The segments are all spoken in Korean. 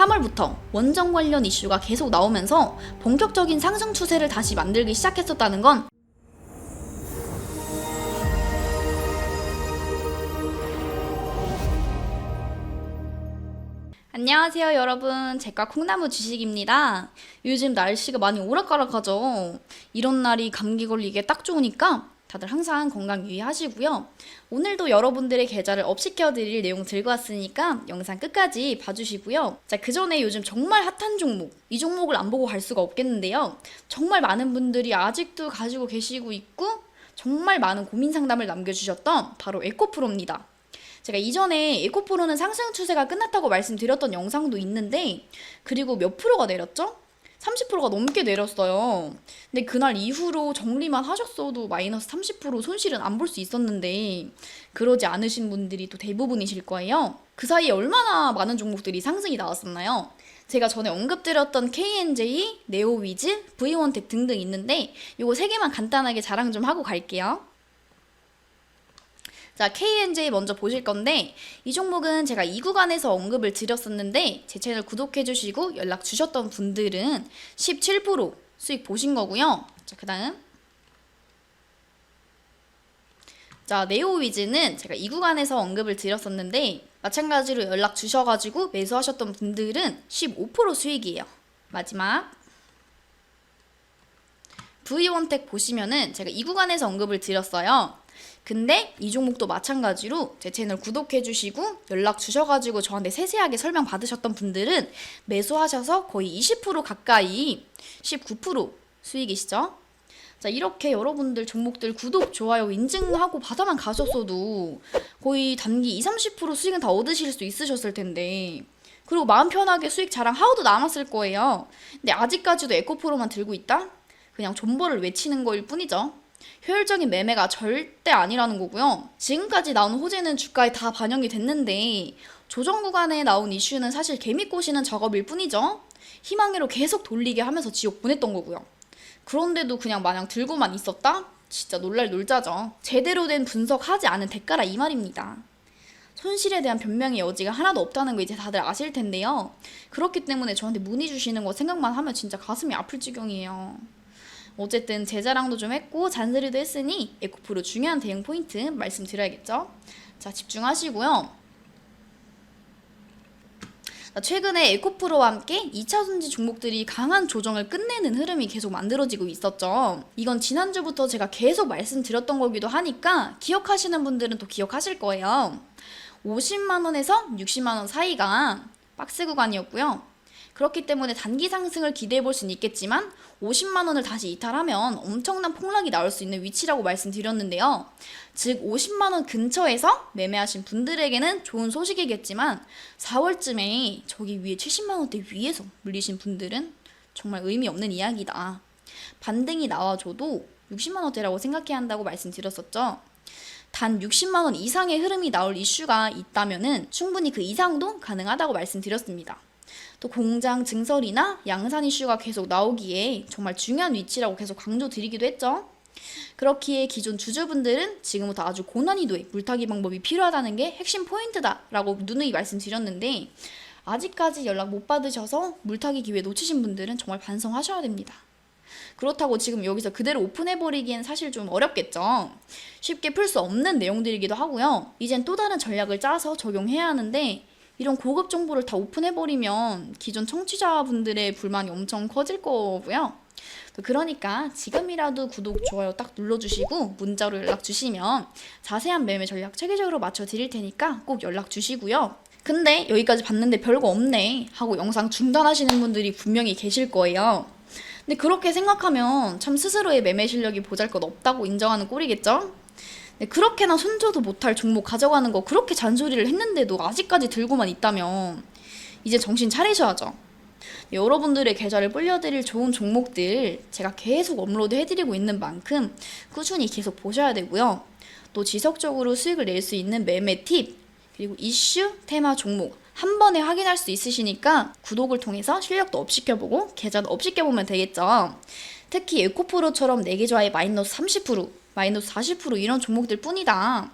3월부터 원정 관련 이슈가 계속 나오면서 본격적인 상승 추세를 다시 만들기 시작했었다는 건 안녕하세요 여러분. 제과 콩나무 주식입니다. 요즘 날씨가 많이 오락가락하죠. 이런 날이 감기 걸리기에 딱 좋으니까 다들 항상 건강 유의하시고요. 오늘도 여러분들의 계좌를 업시켜 드릴 내용 들고 왔으니까 영상 끝까지 봐주시고요. 자 그 전에 요즘 정말 핫한 종목 이 종목을 안 보고 갈 수가 없겠는데요. 정말 많은 분들이 아직도 가지고 계시고 있고 정말 많은 고민 상담을 남겨주셨던 바로 에코프로입니다. 제가 이전에 에코프로는 상승 추세가 끝났다고 말씀드렸던 영상도 있는데 그리고 몇 프로가 내렸죠? 30%가 넘게 내렸어요. 근데 그날 이후로 정리만 하셨어도 마이너스 30% 손실은 안 볼 수 있었는데 그러지 않으신 분들이 또 대부분이실 거예요. 그 사이에 얼마나 많은 종목들이 상승이 나왔었나요? 제가 전에 언급드렸던 KNJ, 네오위즈, V1텍 등등 있는데 요거 세 개만 간단하게 자랑 좀 하고 갈게요. 자, KNJ 먼저 보실 건데 이 종목은 제가 이 구간에서 언급을 드렸었는데 제 채널 구독해 주시고 연락 주셨던 분들은 17% 수익 보신 거고요. 자, 그다음 자, 네오위즈는 제가 이 구간에서 언급을 드렸었는데 마찬가지로 연락 주셔가지고 매수하셨던 분들은 15% 수익이에요. 마지막 V1텍 보시면은 제가 이 구간에서 언급을 드렸어요. 근데 이 종목도 마찬가지로 제 채널 구독해 주시고 연락 주셔가지고 저한테 세세하게 설명 받으셨던 분들은 매수하셔서 거의 20% 가까이 19% 수익이시죠? 자, 이렇게 여러분들 종목들 구독, 좋아요, 인증하고 받아만 가셨어도 거의 단기 20, 30% 수익은 다 얻으실 수 있으셨을 텐데. 그리고 마음 편하게 수익 자랑 하고도 남았을 거예요. 근데 아직까지도 에코프로만 들고 있다? 그냥 존버를 외치는 거일 뿐이죠. 효율적인 매매가 절대 아니라는 거고요. 지금까지 나온 호재는 주가에 다 반영이 됐는데 조정 구간에 나온 이슈는 사실 개미 꼬시는 작업일 뿐이죠. 희망으로 계속 돌리게 하면서 지옥 보냈던 거고요. 그런데도 그냥 마냥 들고만 있었다? 진짜 놀랄 놀자죠. 제대로 된 분석하지 않은 대가라 이 말입니다. 손실에 대한 변명의 여지가 하나도 없다는 거 이제 다들 아실 텐데요. 그렇기 때문에 저한테 문의 주시는 거 생각만 하면 진짜 가슴이 아플 지경이에요. 어쨌든 제 자랑도 좀 했고 잔소리도 했으니 에코프로 중요한 대응 포인트 말씀드려야겠죠. 자 집중하시고요. 자, 최근에 에코프로와 함께 2차 손지 종목들이 강한 조정을 끝내는 흐름이 계속 만들어지고 있었죠. 이건 지난주부터 제가 계속 말씀드렸던 거기도 하니까 기억하시는 분들은 또 기억하실 거예요. 50만원에서 60만원 사이가 박스 구간이었고요. 그렇기 때문에 단기 상승을 기대해 볼 수는 있겠지만 50만 원을 다시 이탈하면 엄청난 폭락이 나올 수 있는 위치라고 말씀드렸는데요. 즉 50만 원 근처에서 매매하신 분들에게는 좋은 소식이겠지만 4월쯤에 저기 위에 70만 원대 위에서 물리신 분들은 정말 의미 없는 이야기다. 반등이 나와줘도 60만 원대라고 생각해야 한다고 말씀드렸었죠. 단 60만 원 이상의 흐름이 나올 이슈가 있다면은 충분히 그 이상도 가능하다고 말씀드렸습니다. 또 공장 증설이나 양산 이슈가 계속 나오기에 정말 중요한 위치라고 계속 강조드리기도 했죠. 그렇기에 기존 주주분들은 지금부터 아주 고난이도의 물타기 방법이 필요하다는 게 핵심 포인트다라고 누누이 말씀드렸는데 아직까지 연락 못 받으셔서 물타기 기회 놓치신 분들은 정말 반성하셔야 됩니다. 그렇다고 지금 여기서 그대로 오픈해버리기엔 사실 좀 어렵겠죠. 쉽게 풀 수 없는 내용들이기도 하고요. 이젠 또 다른 전략을 짜서 적용해야 하는데 이런 고급 정보를 다 오픈해버리면 기존 청취자분들의 불만이 엄청 커질 거고요. 그러니까 지금이라도 구독, 좋아요 딱 눌러주시고 문자로 연락 주시면 자세한 매매 전략 체계적으로 맞춰 드릴 테니까 꼭 연락 주시고요. 근데 여기까지 봤는데 별거 없네 하고 영상 중단하시는 분들이 분명히 계실 거예요. 근데 그렇게 생각하면 참 스스로의 매매 실력이 보잘 것 없다고 인정하는 꼴이겠죠? 네, 그렇게나 손줘도 못할 종목 가져가는 거 그렇게 잔소리를 했는데도 아직까지 들고만 있다면 이제 정신 차리셔야죠. 네, 여러분들의 계좌를 불려드릴 좋은 종목들 제가 계속 업로드 해드리고 있는 만큼 꾸준히 계속 보셔야 되고요. 또 지속적으로 수익을 낼 수 있는 매매 팁, 그리고 이슈, 테마 종목 한 번에 확인할 수 있으시니까 구독을 통해서 실력도 업시켜보고 계좌도 업시켜보면 되겠죠. 특히 에코프로처럼 4개 좌에 마이너스 30%, 마이너스 40% 이런 종목들 뿐이다.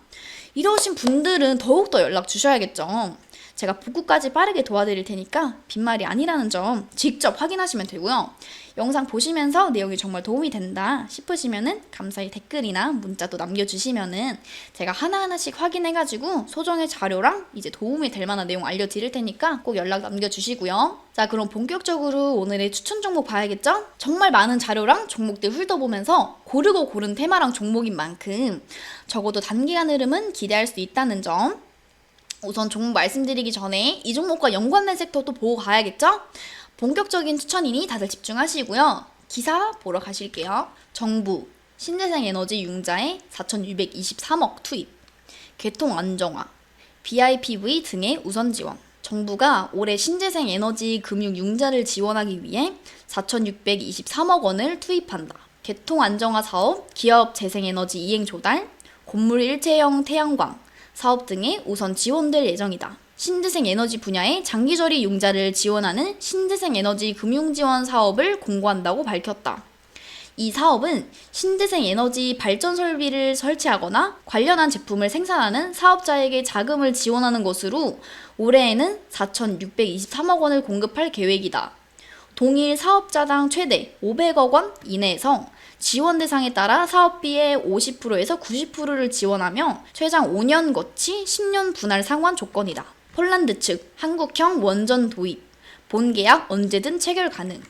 이러신 분들은 더욱더 연락 주셔야겠죠. 제가 복구까지 빠르게 도와드릴 테니까 빈말이 아니라는 점 직접 확인하시면 되고요. 영상 보시면서 내용이 정말 도움이 된다 싶으시면은 감사히 댓글이나 문자도 남겨주시면은 제가 하나하나씩 확인해가지고 소정의 자료랑 이제 도움이 될 만한 내용 알려드릴 테니까 꼭 연락 남겨주시고요. 자, 그럼 본격적으로 오늘의 추천 종목 봐야겠죠? 정말 많은 자료랑 종목들 훑어보면서 고르고 고른 테마랑 종목인 만큼 적어도 단기간 흐름은 기대할 수 있다는 점. 우선 종목 말씀드리기 전에 이 종목과 연관된 섹터도 보고 가야겠죠? 본격적인 추천이니 다들 집중하시고요. 기사 보러 가실게요. 정부, 신재생 에너지 융자에 4,623억 투입, 개통 안정화, BIPV 등의 우선 지원. 정부가 올해 신재생 에너지 금융 융자를 지원하기 위해 4,623억 원을 투입한다. 개통 안정화 사업, 기업 재생 에너지 이행 조달, 건물 일체형 태양광 사업 등에 우선 지원될 예정이다. 신재생 에너지 분야의 장기저리 융자를 지원하는 신재생 에너지 금융 지원 사업을 공고한다고 밝혔다. 이 사업은 신재생 에너지 발전 설비를 설치하거나 관련한 제품을 생산하는 사업자에게 자금을 지원하는 것으로 올해에는 4,623억 원을 공급할 계획이다. 동일 사업자당 최대 500억 원 이내에서 지원 대상에 따라 사업비의 50%에서 90%를 지원하며 최장 5년 거치 10년 분할 상환 조건이다. 폴란드 측 한국형 원전 도입 본 계약 언제든 체결 가능.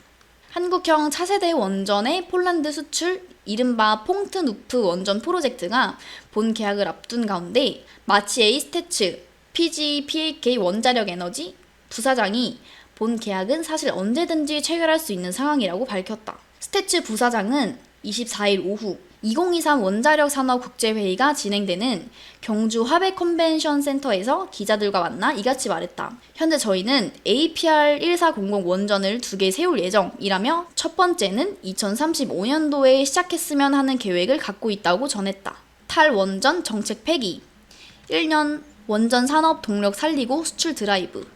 한국형 차세대 원전의 폴란드 수출 이른바 퐁트누프 원전 프로젝트가 본 계약을 앞둔 가운데 마치 에이스테츠 PGPAK 원자력 에너지 부사장이 본 계약은 사실 언제든지 체결할 수 있는 상황이라고 밝혔다. 스테츠 부사장은 24일 오후 2023 원자력 산업 국제회의가 진행되는 경주 화백 컨벤션 센터에서 기자들과 만나 이같이 말했다. 현재 저희는 APR 1400 원전을 두 개 세울 예정이라며 첫 번째는 2035년도에 시작했으면 하는 계획을 갖고 있다고 전했다. 탈원전 정책 폐기 1년 원전 산업 동력 살리고 수출 드라이브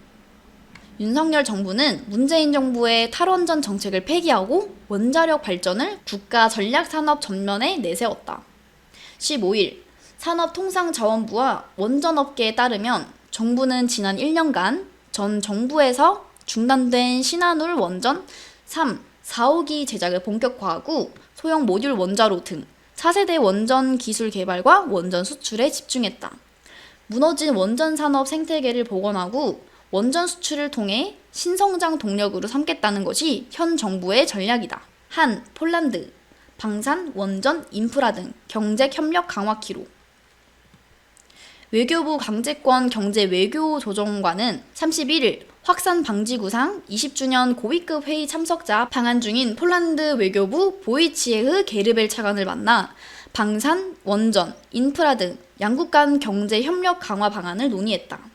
윤석열 정부는 문재인 정부의 탈원전 정책을 폐기하고 원자력 발전을 국가 전략 산업 전면에 내세웠다. 15일 산업통상자원부와 원전업계에 따르면 정부는 지난 1년간 전 정부에서 중단된 신한울 원전 3, 4호기 제작을 본격화하고 소형 모듈 원자로 등 차세대 원전 기술 개발과 원전 수출에 집중했다. 무너진 원전 산업 생태계를 복원하고 원전 수출을 통해 신성장 동력으로 삼겠다는 것이 현 정부의 전략이다. 한, 폴란드, 방산, 원전, 인프라 등 경제 협력 강화 기로. 외교부 강제권 경제 외교 조정관은 31일 확산 방지 구상 20주년 고위급 회의 참석자 방한 중인 폴란드 외교부 보이치에흐 게르벨 차관을 만나 방산, 원전, 인프라 등 양국 간 경제 협력 강화 방안을 논의했다.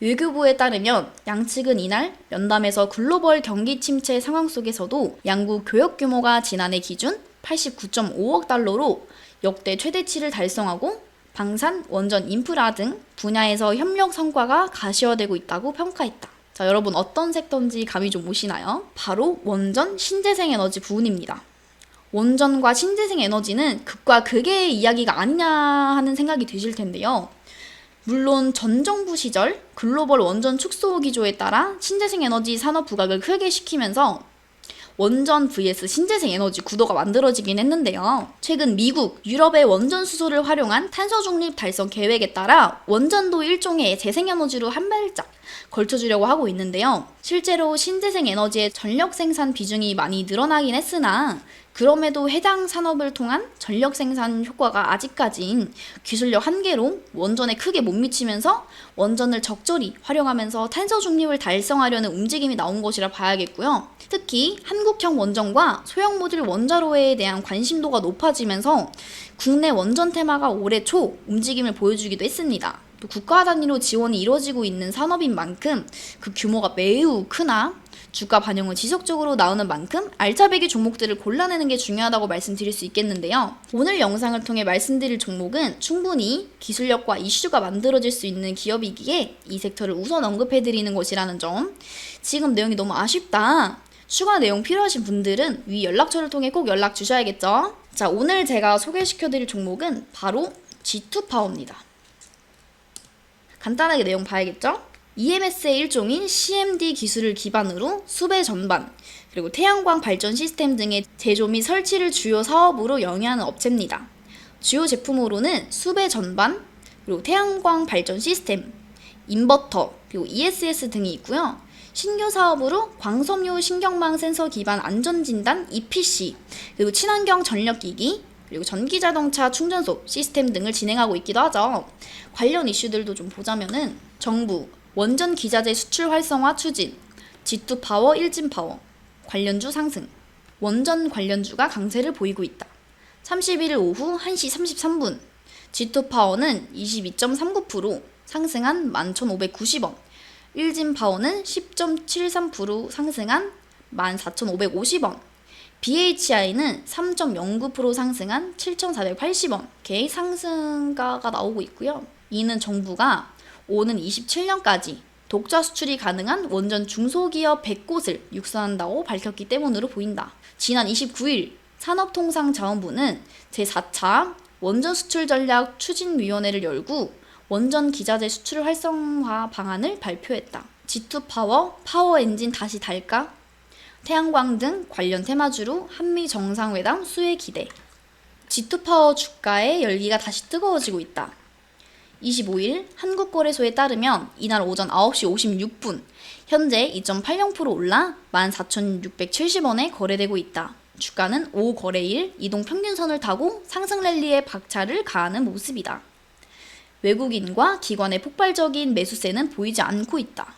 외교부에 따르면 양측은 이날 연담에서 글로벌 경기 침체 상황 속에서도 양국 교역 규모가 지난해 기준 89.5억 달러로 역대 최대치를 달성하고 방산, 원전, 인프라 등 분야에서 협력 성과가 가시화되고 있다고 평가했다. 자, 여러분 어떤 섹터인지 감이 좀 오시나요? 바로 원전 신재생 에너지 부분입니다. 원전과 신재생 에너지는 극과 극의 이야기가 아니냐 하는 생각이 드실 텐데요. 물론 전 정부 시절 글로벌 원전 축소 기조에 따라 신재생 에너지 산업 부각을 크게 시키면서 원전 vs 신재생 에너지 구도가 만들어지긴 했는데요. 최근 미국, 유럽의 원전 수소를 활용한 탄소 중립 달성 계획에 따라 원전도 일종의 재생 에너지로 한 발짝 걸쳐주려고 하고 있는데요. 실제로 신재생 에너지의 전력 생산 비중이 많이 늘어나긴 했으나 그럼에도 해당 산업을 통한 전력 생산 효과가 아직까진 기술력 한계로 원전에 크게 못 미치면서 원전을 적절히 활용하면서 탄소 중립을 달성하려는 움직임이 나온 것이라 봐야겠고요. 특히 한국형 원전과 소형 모듈 원자로에 대한 관심도가 높아지면서 국내 원전 테마가 올해 초 움직임을 보여주기도 했습니다. 또 국가 단위로 지원이 이루어지고 있는 산업인 만큼 그 규모가 매우 크나 주가 반영은 지속적으로 나오는 만큼 알짜배기 종목들을 골라내는 게 중요하다고 말씀드릴 수 있겠는데요. 오늘 영상을 통해 말씀드릴 종목은 충분히 기술력과 이슈가 만들어질 수 있는 기업이기에 이 섹터를 우선 언급해드리는 것이라는 점. 지금 내용이 너무 아쉽다. 추가 내용 필요하신 분들은 위 연락처를 통해 꼭 연락 주셔야겠죠. 자, 오늘 제가 소개시켜드릴 종목은 바로 G2파워입니다. 간단하게 내용 봐야겠죠? EMS의 일종인 CMD 기술을 기반으로 수배 전반, 그리고 태양광 발전 시스템 등의 제조 및 설치를 주요 사업으로 영위하는 업체입니다. 주요 제품으로는 수배 전반, 그리고 태양광 발전 시스템, 인버터, 그리고 ESS 등이 있고요. 신규 사업으로 광섬유 신경망 센서 기반 안전진단 EPC, 그리고 친환경 전력기기, 그리고 전기자동차 충전소 시스템 등을 진행하고 있기도 하죠. 관련 이슈들도 좀 보자면은 정부, 원전 기자재 수출 활성화 추진, G2 파워, 일진 파워, 관련주 상승, 원전 관련주가 강세를 보이고 있다. 31일 오후 1시 33분, G2 파워는 22.39% 상승한 11,590원, 일진 파워는 10.73% 상승한 14,550원, BHI는 3.09% 상승한 7,480원, 개 상승가가 나오고 있고요. 이는 정부가 오는 27년까지 독자 수출이 가능한 원전 중소기업 100곳을 육성한다고 밝혔기 때문으로 보인다. 지난 29일 산업통상자원부는 제4차 원전 수출 전략 추진위원회를 열고 원전 기자재 수출 활성화 방안을 발표했다. G2 파워, 파워 엔진 다시 달까? 태양광 등 관련 테마주로 한미 정상회담 수혜 기대. G2 파워 주가의 열기가 다시 뜨거워지고 있다. 25일 한국거래소에 따르면 이날 오전 9시 56분 현재 2.80% 올라 14,670원에 거래되고 있다. 주가는 5거래일 이동 평균선을 타고 상승 랠리에 박차를 가하는 모습이다. 외국인과 기관의 폭발적인 매수세는 보이지 않고 있다.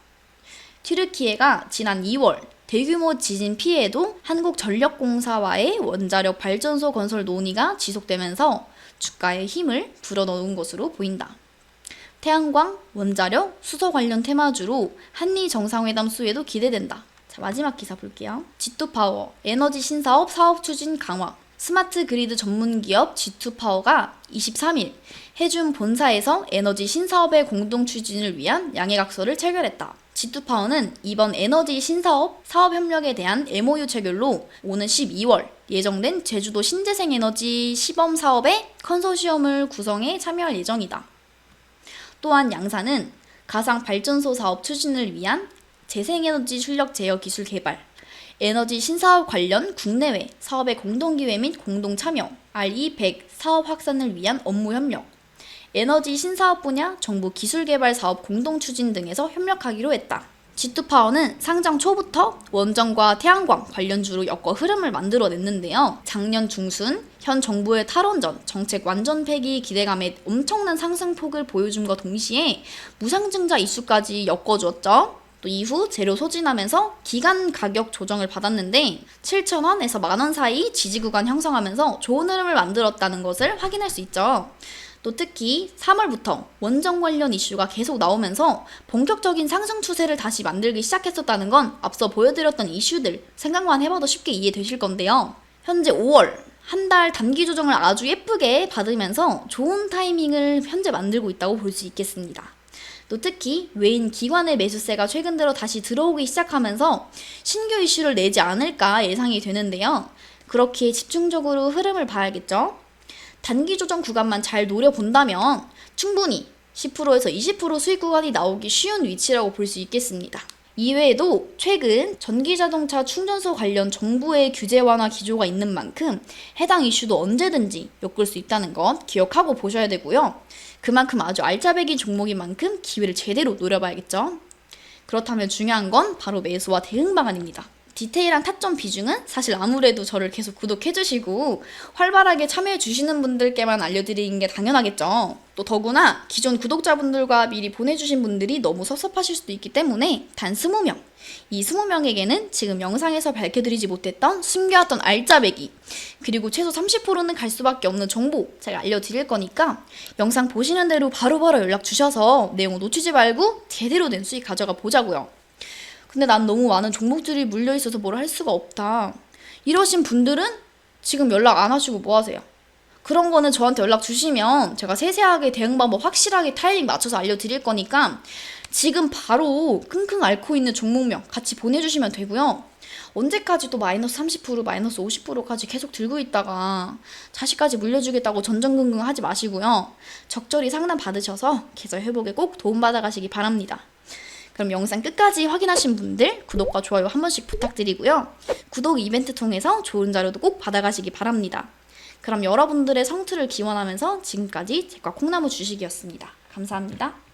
튀르키예가 지난 2월 대규모 지진 피해에도 한국전력공사와의 원자력 발전소 건설 논의가 지속되면서 주가에 힘을 불어넣은 것으로 보인다. 태양광, 원자력, 수소 관련 테마주로 한미 정상회담 수혜도 기대된다. 자, 마지막 기사 볼게요. G2 파워, 에너지 신사업 사업 추진 강화. 스마트 그리드 전문 기업 G2 파워가 23일 해준 본사에서 에너지 신사업의 공동 추진을 위한 양해각서를 체결했다. G2 파워는 이번 에너지 신사업 사업 협력에 대한 MOU 체결로 오는 12월 예정된 제주도 신재생 에너지 시범 사업의 컨소시엄을 구성해 참여할 예정이다. 또한 양사는 가상 발전소 사업 추진을 위한 재생에너지 출력 제어 기술 개발, 에너지 신사업 관련 국내외 사업의 공동기획 및 공동참여, RE100 사업 확산을 위한 업무 협력, 에너지 신사업 분야 정부 기술개발 사업 공동 추진 등에서 협력하기로 했다. G2파워는 상장 초부터 원전과 태양광 관련주로 엮어 흐름을 만들어냈는데요. 작년 중순 현 정부의 탈원전 정책 완전 폐기 기대감에 엄청난 상승폭을 보여줌과 동시에 무상증자 이슈까지 엮어주었죠. 또 이후 재료 소진하면서 기간 가격 조정을 받았는데 7,000원에서 만원 사이 지지 구간 형성하면서 좋은 흐름을 만들었다는 것을 확인할 수 있죠. 또 특히 3월부터 원전 관련 이슈가 계속 나오면서 본격적인 상승 추세를 다시 만들기 시작했었다는 건 앞서 보여드렸던 이슈들 생각만 해봐도 쉽게 이해되실 건데요. 현재 5월 한 달 단기 조정을 아주 예쁘게 받으면서 좋은 타이밍을 현재 만들고 있다고 볼 수 있겠습니다. 또 특히 외인 기관의 매수세가 최근 들어 다시 들어오기 시작하면서 신규 이슈를 내지 않을까 예상이 되는데요. 그렇게 집중적으로 흐름을 봐야겠죠. 단기 조정 구간만 잘 노려본다면 충분히 10%에서 20% 수익 구간이 나오기 쉬운 위치라고 볼 수 있겠습니다. 이외에도 최근 전기자동차 충전소 관련 정부의 규제 완화 기조가 있는 만큼 해당 이슈도 언제든지 엮을 수 있다는 것 기억하고 보셔야 되고요. 그만큼 아주 알짜배기 종목인 만큼 기회를 제대로 노려봐야겠죠. 그렇다면 중요한 건 바로 매수와 대응 방안입니다. 디테일한 타점 비중은 사실 아무래도 저를 계속 구독해주시고 활발하게 참여해주시는 분들께만 알려드리는 게 당연하겠죠. 또 더구나 기존 구독자분들과 미리 보내주신 분들이 너무 섭섭하실 수도 있기 때문에 단 20명. 이 20명에게는 지금 영상에서 밝혀드리지 못했던 숨겨왔던 알짜배기 그리고 최소 30%는 갈 수밖에 없는 정보 제가 알려드릴 거니까 영상 보시는 대로 바로바로 연락 주셔서 내용 놓치지 말고 제대로 된 수익 가져가 보자고요. 근데 난 너무 많은 종목들이 물려 있어서 뭘 할 수가 없다. 이러신 분들은 지금 연락 안 하시고 뭐 하세요? 그런 거는 저한테 연락 주시면 제가 세세하게 대응 방법 확실하게 타이밍 맞춰서 알려드릴 거니까 지금 바로 끙끙 앓고 있는 종목명 같이 보내주시면 되고요. 언제까지 또 마이너스 30% 마이너스 50%까지 계속 들고 있다가 자식까지 물려주겠다고 전전긍긍 하지 마시고요. 적절히 상담 받으셔서 계좌 회복에 꼭 도움받아 가시기 바랍니다. 그럼 영상 끝까지 확인하신 분들 구독과 좋아요 한 번씩 부탁드리고요. 구독 이벤트 통해서 좋은 자료도 꼭 받아가시기 바랍니다. 그럼 여러분들의 성투를 기원하면서 지금까지 제과 콩나무 주식이었습니다. 감사합니다.